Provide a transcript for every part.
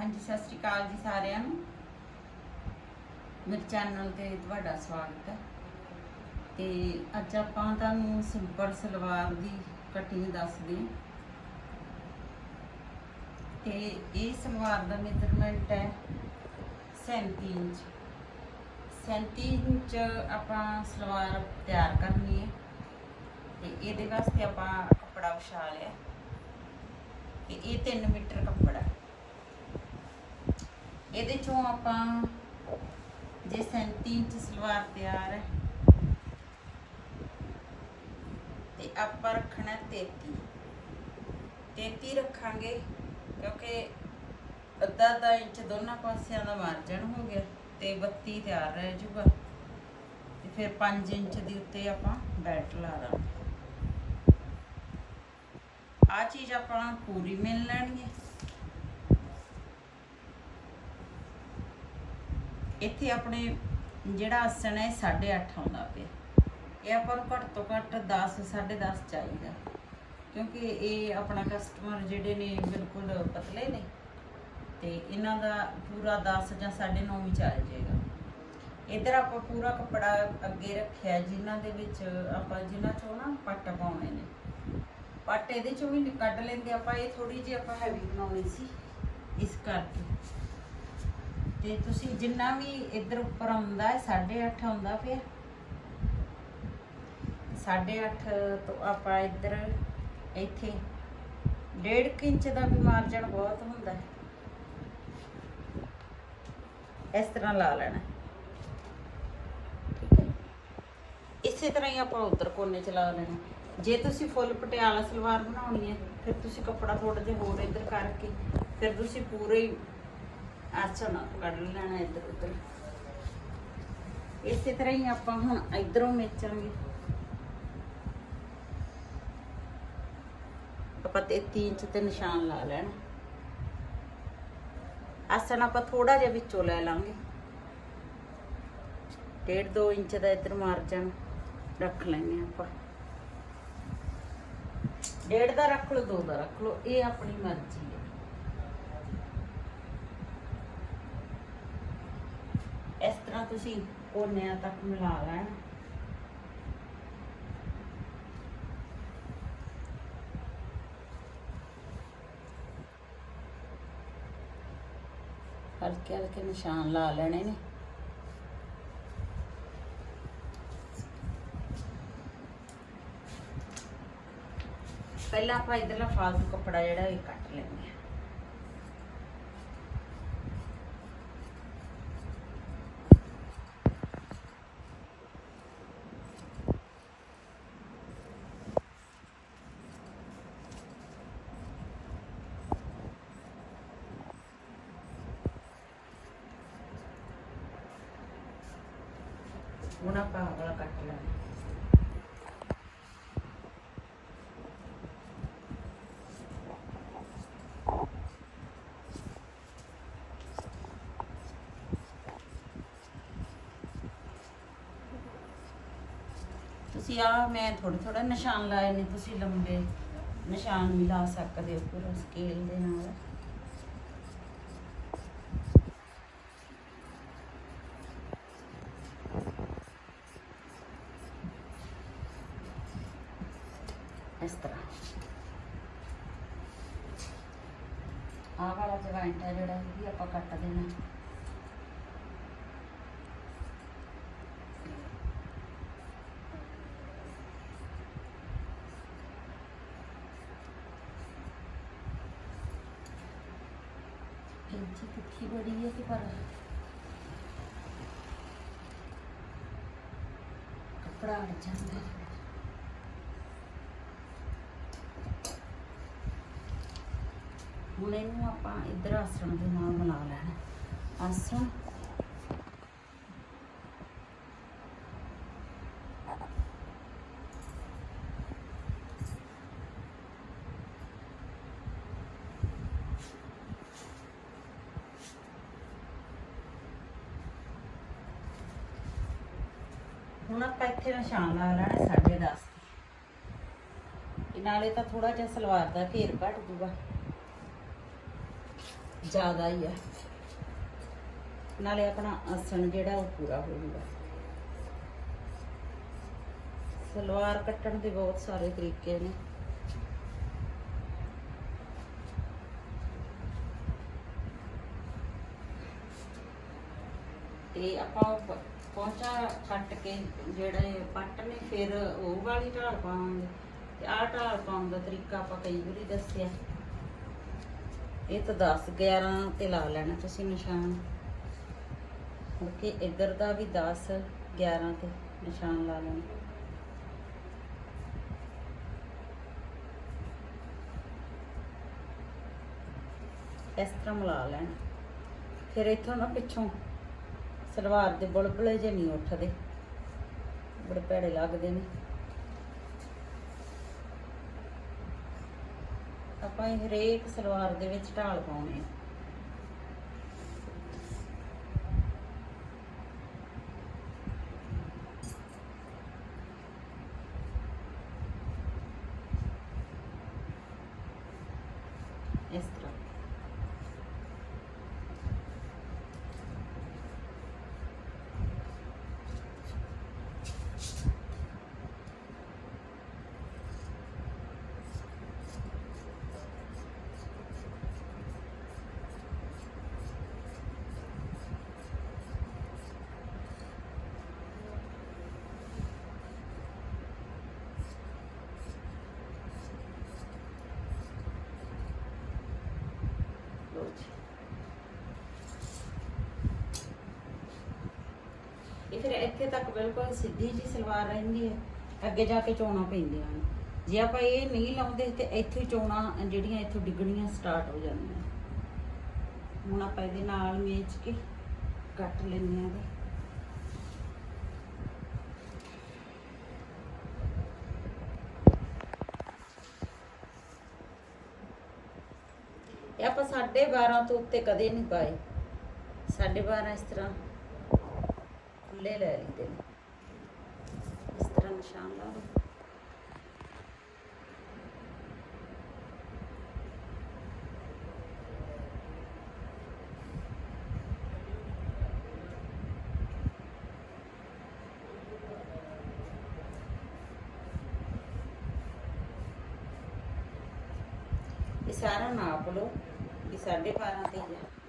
ਹਾਂਜੀ, ਸਤਿ ਸ਼੍ਰੀ ਅਕਾਲ ਜੀ ਸਾਰਿਆਂ ਨੂੰ। ਮੇਰੇ ਚੈਨਲ ਤੇ ਤੁਹਾਡਾ ਸਵਾਗਤ ਹੈ। ਤੇ ਅੱਜ ਆਪਾਂ ਤੁਹਾਨੂੰ ਸਿੰਪਲ ਸਲਵਾਰ ਦੀ ਕਟਿੰਗ ਦੱਸਦੇ ਹਾਂ। ਤੇ ਇਹ ਸਲਵਾਰ ਦਾ ਮੈਜ਼ਰਮੈਂਟ ਹੈ 37 ਇੰਚ। 37 ਇੰਚ ਆਪਾਂ ਸਲਵਾਰ ਤਿਆਰ ਕਰਨੀ ਹੈ। ਤੇ ਇਹਦੇ ਵਾਸਤੇ ਆਪਾਂ ਕੱਪੜਾ ਵਿਛਾ ਲਿਆ। ਤੇ ਇਹ 3 ਮੀਟਰ ਕੱਪੜਾ ਹੈ। ਇਹਦੇ ਚੋਂ ਆਪਾਂ ਜੇ 37 ਇੰਚ ਸਲਵਾਰ ਤਿਆਰ ਹੈ, ਤੇ ਆਪਾਂ ਰੱਖਣਾ 33 33 ਰੱਖਾਂਗੇ ਕਿਉਂਕਿ ਅੱਧਾ ਅੱਧਾ ਇੰਚ ਦੋਨਾਂ ਪਾਸਿਆਂ ਦਾ ਮਾਰਜਨ ਹੋ ਗਿਆ ਤੇ 32 ਤਿਆਰ ਰਹਿ ਜੂਗਾ ਤੇ ਫਿਰ 5 ਇੰਚ ਦੇ ਉੱਤੇ ਆਪਾਂ ਬੈਲਟ ਲਾ ਦਾਂਗੇ। ਆ ਚੀਜ਼ ਆਪਾਂ ਪੂਰੀ ਮਿਲ ਲੈਣੀ ਹੈ। ਇੱਥੇ ਆਪਣੇ ਜਿਹੜਾ ਆਸਣ ਹੈ 8.5 ਆਉਂਦਾ ਪਿਆ। ਇਹ ਆਪਾਂ ਨੂੰ ਘੱਟ ਤੋਂ ਘੱਟ 10 10.5 ਚਾਹੀਦਾ। ਕਿਉਂਕਿ ਇਹ ਆਪਣਾ ਕਸਟਮਰ ਜਿਹੜੇ ਨੇ, ਬਿਲਕੁਲ ਪਤਲੇ ਨੇ। ਤੇ ਇਹਨਾਂ ਦਾ ਪੂਰਾ 10 ਜਾਂ 9.5 ਵੀ ਚੱਲ ਜਾਏਗਾ। ਇਧਰ ਆਪਾਂ ਪੂਰਾ ਕੱਪੜਾ ਅੱਗੇ ਰੱਖਿਆ, ਜਿਨ੍ਹਾਂ ਦੇ ਵਿੱਚ ਆਪਾਂ ਜਿਨ੍ਹਾਂ ਚੋਂ ਨਾ ਪੱਟ ਪਾਉਣੇ ਨੇ। ਪੱਟ ਇਹਦੇ ਚੋਂ ਵੀ ਕੱਢ ਲੈਂਦੇ ਆਪਾਂ, ਇਹ ਥੋੜੀ ਜਿਹੀ ਆਪਾਂ ਹੈਵੀ ਬਣਾਉਣੀ ਸੀ। ਇਸ ਕਰਕੇ। ਤੇ ਤੁਸੀਂ ਜਿੰਨਾ ਵੀ ਇੱਧਰ ਉੱਪਰ ਆਉਂਦਾ ਹੈ 8.5 ਆਉਂਦਾ ਪਿਆ। 8.5 ਤੋਂ ਆਪਾਂ ਇੱਧਰ, ਇੱਥੇ 1.5 ਇੰਚ ਦਾ ਵੀ ਮਾਰਜਨ ਬਹੁਤ ਹੁੰਦਾ ਹੈ। ਇਸ ਤਰ੍ਹਾਂ ਲਾ ਲੈਣਾ ਠੀਕ ਹੈ। ਇਸੇ ਤਰ੍ਹਾਂ ਹੀ ਆਪਾਂ ਉੱਧਰ ਕੋਨੇ ਚ ਲਾ ਲੈਣਾ ਜੇ ਤੁਸੀਂ ਫੁੱਲ ਪਟਿਆਲਾ ਸਲਵਾਰ ਬਣਾਉਣੀ ਹੈ, ਫਿਰ ਤੁਸੀਂ ਕੱਪੜਾ ਥੋੜਾ ਜਿਹਾ ਹੋਰ ਇੱਧਰ ਕਰਕੇ, ਫਿਰ ਤੁਸੀਂ ਪੂਰੇ ਆਸਣ ਕੱਢ ਲੈਣਾ ਇੱਧਰ ਉੱਧਰ। ਇਸੇ ਤਰ੍ਹਾਂ ਹੀ ਆਪਾਂ ਹੁਣ ਇਧਰੋਂ ਮੇਚਾਂਗੇ ਆਪਾਂ ਤੇ 3 ਇੰਚ ਤੇ ਨਿਸ਼ਾਨ ਲਾ ਲੈਣਾ। ਆਸਣ ਆਪਾਂ ਥੋੜਾ ਜਿਹਾ ਵਿੱਚੋਂ ਲੈ ਲਾਂਗੇ। ਡੇਢ 2 ਇੰਚ ਦਾ ਇੱਧਰ ਮਾਰਜਨ ਰੱਖ ਲੈਣੇ ਆਪਾਂ। ਡੇਢ ਦਾ ਰੱਖ ਲਓ, ਦੋ ਦਾ ਰੱਖ ਲਓ, ਇਹ ਆਪਣੀ ਮਰਜ਼ੀ ਹੈ ਇਸ ਤਰ੍ਹਾਂ ਤੁਸੀਂ ਕੋਨਿਆਂ ਤੱਕ ਮਿਲਾ ਲੈਣਾ ਹਲਕੇ ਹਲਕੇ ਨਿਸ਼ਾਨ ਲਾ ਲੈਣੇ ਨੇ। ਪਹਿਲਾਂ ਆਪਾਂ ਇਧਰਲਾ ਫਾਲਤੂ ਕੱਪੜਾ ਜਿਹੜਾ ਇਹ ਕੱਟ ਲੈਂਦੇ ਹਾਂ। ਹੁਣ ਆਪਾਂ ਆਹ ਕੱਟ ਲੈਣਾ ਤੁਸੀਂ ਆ, ਮੈਂ ਥੋੜੇ ਥੋੜਾ ਨਿਸ਼ਾਨ ਲਾਏ ਨੇ ਤੁਸੀਂ ਲੰਬੇ ਨਿਸ਼ਾਨ ਵੀ ਲਾ ਸਕਦੇ ਹੋ ਪੂਰਾ ਸਕੇਲ ਦੇ ਨਾਲ। ਇਸ ਤਰ੍ਹਾਂ ਆਹ ਵਾਲਾ ਜੁਆਇੰਟ ਹੈ ਜਿਹੜਾ, ਇਹ ਵੀ ਆਪਾਂ ਕੱਟ ਦੇਣਾ। ਇੰਚੀ ਤਿੱਖੀ ਬੜੀ ਹੈ ਕਿ ਪਰ ਕੱਪੜਾ ਅੜ ਜਾਂਦਾ ਹੁਣ ਇਹਨੂੰ ਆਪਾਂ ਇੱਧਰ ਆਸਣ ਦੇ ਨਾਲ ਮਿਲਾ ਲੈਣਾ। ਆਸਣ। ਹੁਣ ਆਪਾਂ ਇੱਥੇ ਨਿਸ਼ਾਨ ਲਾ ਲੈਣਾ 10.5 ਇਹ ਨਾਲੇ ਤਾਂ ਥੋੜਾ ਜਿਹਾ ਸਲਵਾਰ ਦਾ ਘੇਰ ਘਟ ਜੂਗਾ ਜ਼ਿਆਦਾ ਹੀ ਆ। ਨਾਲੇ ਆਪਣਾ ਆਸਣ ਜਿਹੜਾ ਉਹ ਪੂਰਾ ਹੋਊਗਾ ਸਲਵਾਰ ਕੱਟਣ ਦੇ ਬਹੁਤ ਸਾਰੇ ਤਰੀਕੇ ਨੇ। ਤੇ ਆਪਾਂ ਪਹੁੰਚਾ ਕੱਟ ਕੇ ਜਿਹੜੇ ਪੱਟ ਨੇ, ਫਿਰ ਉਹ ਵਾਲੀ ਢਾਲ ਪਾਵਾਂਗੇ। ਤੇ ਆਹ ਢਾਲ ਪਾਉਣ ਦਾ ਤਰੀਕਾ ਆਪਾਂ ਕਈ ਵਾਰੀ ਦੱਸਿਆ। ਇਹ ਤਾਂ 10 11 ਤੇ ਲਾ ਲੈਣਾ ਤੁਸੀਂ ਨਿਸ਼ਾਨ। ਮੁੜ ਇੱਧਰ ਦਾ ਵੀ 10 11 ਤੇ ਨਿਸ਼ਾਨ ਲਾ ਲੈਣਾ। ਇਸ ਤਰ੍ਹਾਂ ਮਿਲਾ ਲੈਣਾ। ਫਿਰ ਇੱਥੋਂ ਨਾ ਪਿੱਛੋਂ ਸਲਵਾਰ ਦੇ ਬੁਲਬੁਲੇ ਜਿਹੇ ਨਹੀਂ ਉੱਠਦੇ। ਬੜੇ ਭੈੜੇ ਲੱਗਦੇ ਨੇ। ਆਪਾਂ ਇਹ ਹਰੇਕ ਸਲਵਾਰ ਦੇ ਵਿੱਚ ਢਾਲ ਪਾਉਣੇ ਆ। ਇਸ ਤਰ੍ਹਾਂ ਲਓ ਜੀ ਇਹ ਫਿਰ ਇੱਥੇ ਤੱਕ ਬਿਲਕੁਲ ਸਿੱਧੀ ਜੀ ਸਲਵਾਰ ਰਹਿੰਦੀ ਹੈ। ਅੱਗੇ ਜਾ ਕੇ ਚੋਣਾ ਪੈਂਦੀਆਂ ਨੇ ਜੇ ਆਪਾਂ ਇਹ ਨਹੀਂ ਲਾਉਂਦੇ ਤੇ ਇੱਥੇ ਚੋਣਾ ਜਿਹੜੀਆਂ ਇੱਥੋਂ ਡਿੱਗਣੀਆਂ ਸਟਾਰਟ ਹੋ ਜਾਂਦੀਆਂ। ਹੁਣ ਆਪਾਂ ਇਹਦੇ ਨਾਲ ਮੇਚ ਕੇ ਕੱਟ ਲੈਂਦੇ ਆ ਇਹਦੇ। ਇਹ ਆਪਾਂ 12.5 ਤੋਂ ਉੱਤੇ ਕਦੇ ਨਹੀਂ ਪਾਏ। 12.5 ਇਸ ਤਰ੍ਹਾਂ ਖੁੱਲੇ ਲੈ ਲਈਦੇ ਨੇ ਇਸ ਤਰ੍ਹਾਂ ਨਿਸ਼ਾਨ ਲਾ ਲਓ ਇਹ ਸਾਰਾ ਨਾਪ ਲਓ ਵੀ 12.5 ਤੇ ਹੀ ਆ।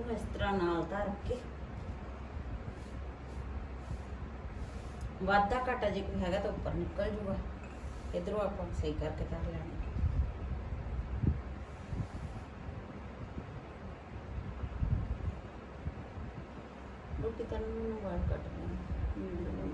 ਨੂੰ ਇਸ ਤਰ੍ਹਾਂ ਨਾਲ ਦਾ ਰੱਖ ਕੇ ਵਾਧਾ ਘਾਟਾ ਜੇ ਕੋਈ ਹੈਗਾ ਤਾਂ ਉੱਪਰ ਨਿਕਲ ਜੂਗਾ ਇਧਰੋਂ ਆਪਾਂ ਸਹੀ ਕਰਕੇ ਕਰ ਲੈਣਾ ਰੋਟੀ ਤਾਂ ਨੂੰ ਵਾਲ ਕੱਟ ਲੈਣਾ